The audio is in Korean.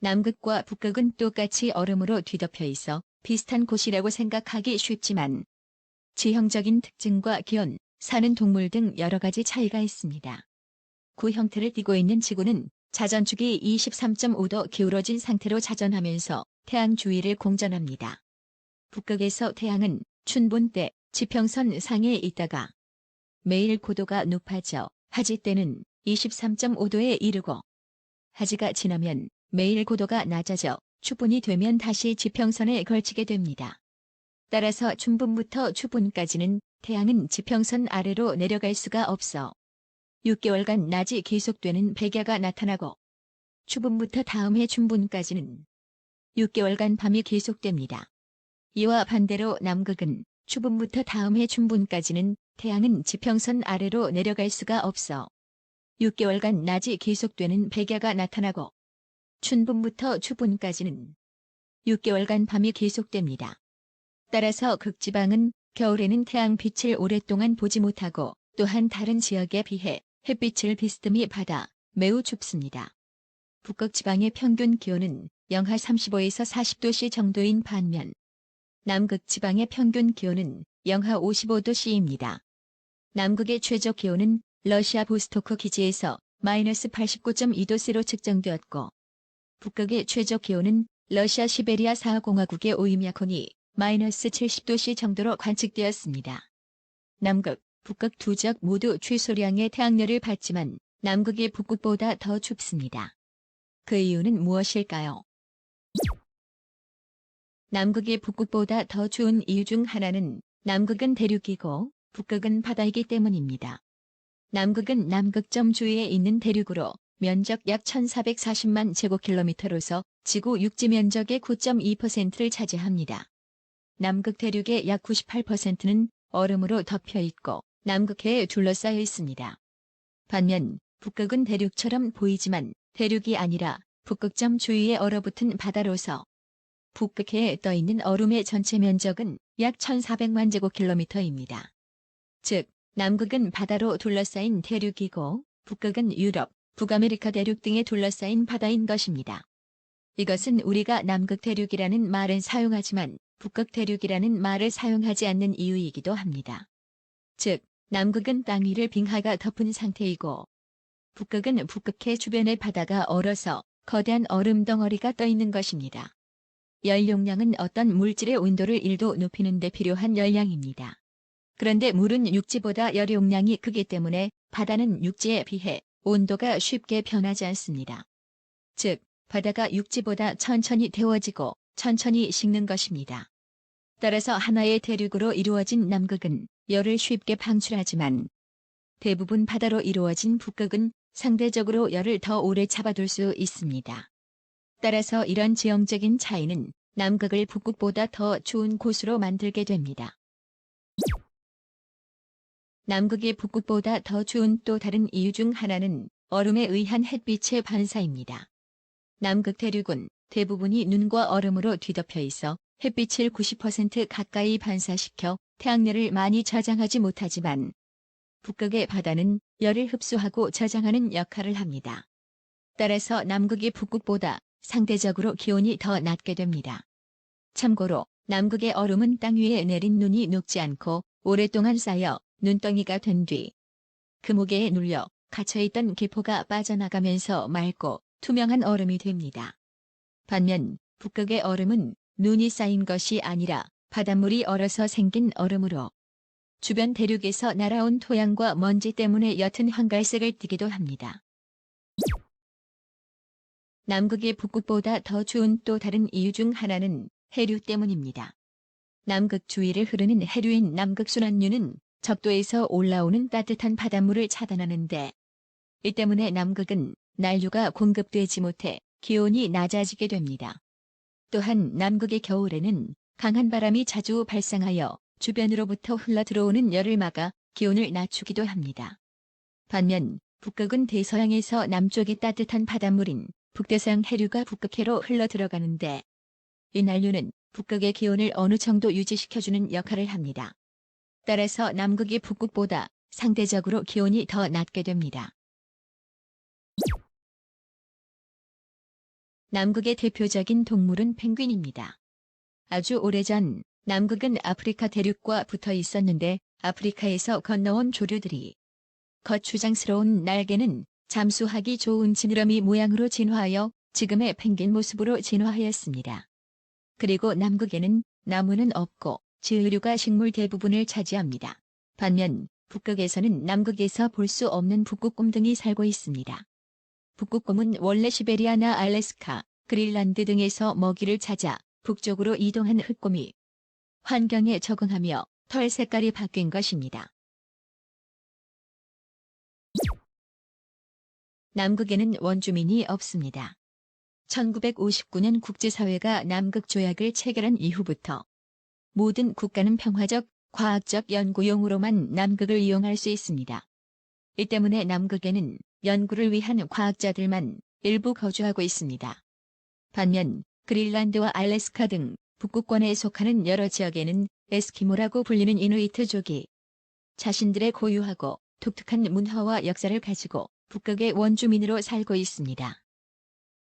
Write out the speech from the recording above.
남극과 북극은 똑같이 얼음으로 뒤덮여 있어 비슷한 곳이라고 생각하기 쉽지만 지형적인 특징과 기온, 사는 동물 등 여러 가지 차이가 있습니다. 구 형태를 띠고 있는 지구는 자전축이 23.5도 기울어진 상태로 자전하면서 태양 주위를 공전합니다. 북극에서 태양은 춘분 때 지평선 상에 있다가 매일 고도가 높아져 하지 때는 23.5도에 이르고 하지가 지나면 매일 고도가 낮아져 추분이 되면 다시 지평선에 걸치게 됩니다. 따라서 춘분부터 추분까지는 태양은 지평선 아래로 내려갈 수가 없어 6개월간 낮이 계속되는 백야가 나타나고 추분부터 다음 해 춘분까지는 6개월간 밤이 계속됩니다. 이와 반대로 남극은 추분부터 다음 해 춘분까지는 태양은 지평선 아래로 내려갈 수가 없어 6개월간 낮이 계속되는 백야가 나타나고 춘분부터 추분까지는 6개월간 밤이 계속됩니다. 따라서 극지방은 겨울에는 태양 빛을 오랫동안 보지 못하고 또한 다른 지역에 비해 햇빛을 비스듬히 받아 매우 춥습니다. 북극 지방의 평균 기온은 영하 35에서 40도씨 정도인 반면 남극 지방의 평균 기온은 영하 55도씨입니다. 남극의 최저 기온은 러시아 보스토크 기지에서 마이너스 89.2도씨로 측정되었고 북극의 최저 기온은 러시아 시베리아 사하공화국의 오이미아콘이 마이너스 70도씨 정도로 관측되었습니다. 남극, 북극 두 지역 모두 최소량의 태양열을 받지만 남극이 북극보다 더 춥습니다. 그 이유는 무엇일까요? 남극이 북극보다 더 추운 이유 중 하나는 남극은 대륙이고 북극은 바다이기 때문입니다. 남극은 남극점 주위에 있는 대륙으로 면적 약 1440만 제곱킬로미터로서 지구 육지 면적의 9.2%를 차지합니다. 남극 대륙의 약 98%는 얼음으로 덮여 있고 남극해에 둘러싸여 있습니다. 반면 북극은 대륙처럼 보이지만 대륙이 아니라 북극점 주위에 얼어붙은 바다로서 북극해에 떠 있는 얼음의 전체 면적은 약 1400만 제곱킬로미터입니다. 즉, 남극은 바다로 둘러싸인 대륙이고 북극은 유럽, 북아메리카 대륙 등에 둘러싸인 바다인 것입니다. 이것은 우리가 남극 대륙이라는 말은 사용하지만 북극 대륙이라는 말을 사용하지 않는 이유이기도 합니다. 즉, 남극은 땅 위를 빙하가 덮은 상태이고 북극은 북극해 주변의 바다가 얼어서 거대한 얼음 덩어리가 떠 있는 것입니다. 열 용량은 어떤 물질의 온도를 1도 높이는 데 필요한 열량입니다. 그런데 물은 육지보다 열 용량이 크기 때문에 바다는 육지에 비해 온도가 쉽게 변하지 않습니다. 즉, 바다가 육지보다 천천히 데워지고 천천히 식는 것입니다. 따라서 하나의 대륙으로 이루어진 남극은 열을 쉽게 방출하지만 대부분 바다로 이루어진 북극은 상대적으로 열을 더 오래 잡아둘 수 있습니다. 따라서 이런 지형적인 차이는 남극을 북극보다 더 추운 곳으로 만들게 됩니다. 남극이 북극보다 더 추운 또 다른 이유 중 하나는 얼음에 의한 햇빛의 반사입니다. 남극 대륙은 대부분이 눈과 얼음으로 뒤덮여 있어 햇빛을 90% 가까이 반사시켜 태양열을 많이 저장하지 못하지만 북극의 바다는 열을 흡수하고 저장하는 역할을 합니다. 따라서 남극이 북극보다 상대적으로 기온이 더 낮게 됩니다. 참고로 남극의 얼음은 땅 위에 내린 눈이 녹지 않고 오랫동안 쌓여 눈덩이가 된뒤그 무게에 눌려 갇혀있던 기포가 빠져나가면서 맑고 투명한 얼음이 됩니다. 반면 북극의 얼음은 눈이 쌓인 것이 아니라 바닷물이 얼어서 생긴 얼음으로 주변 대륙에서 날아온 토양과 먼지 때문에 옅은 황갈색을 띠기도 합니다. 남극이 북극보다 더 추운 또 다른 이유 중 하나는 해류 때문입니다. 남극 주위를 흐르는 해류인 남극순환류는 적도에서 올라오는 따뜻한 바닷물을 차단하는데 이 때문에 남극은 난류가 공급되지 못해 기온이 낮아지게 됩니다. 또한 남극의 겨울에는 강한 바람이 자주 발생하여 주변으로부터 흘러 들어오는 열을 막아 기온을 낮추기도 합니다. 반면 북극은 대서양에서 남쪽의 따뜻한 바닷물인 북대서양 해류가 북극해로 흘러 들어가는데 이 난류는 북극의 기온을 어느 정도 유지시켜주는 역할을 합니다. 따라서 남극이 북극보다 상대적으로 기온이 더 낮게 됩니다. 남극의 대표적인 동물은 펭귄입니다. 아주 오래전 남극은 아프리카 대륙과 붙어 있었는데 아프리카에서 건너온 조류들이 거추장스러운 날개는 잠수하기 좋은 지느러미 모양으로 진화하여 지금의 펭귄 모습으로 진화하였습니다. 그리고 남극에는 나무는 없고 지으류가 식물 대부분을 차지합니다. 반면 북극에서는 남극에서 볼 수 없는 북극곰 등이 살고 있습니다. 북극곰은 원래 시베리아나 알래스카, 그린란드 등에서 먹이를 찾아 북쪽으로 이동한 흑곰이 환경에 적응하며 털 색깔이 바뀐 것입니다. 남극에는 원주민이 없습니다. 1959년 국제사회가 남극 조약을 체결한 이후부터 모든 국가는 평화적, 과학적 연구용으로만 남극을 이용할 수 있습니다. 이 때문에 남극에는 연구를 위한 과학자들만 일부 거주하고 있습니다. 반면 그린란드와 알래스카 등 북극권에 속하는 여러 지역에는 에스키모라고 불리는 이누이트족이 자신들의 고유하고 독특한 문화와 역사를 가지고 북극의 원주민으로 살고 있습니다.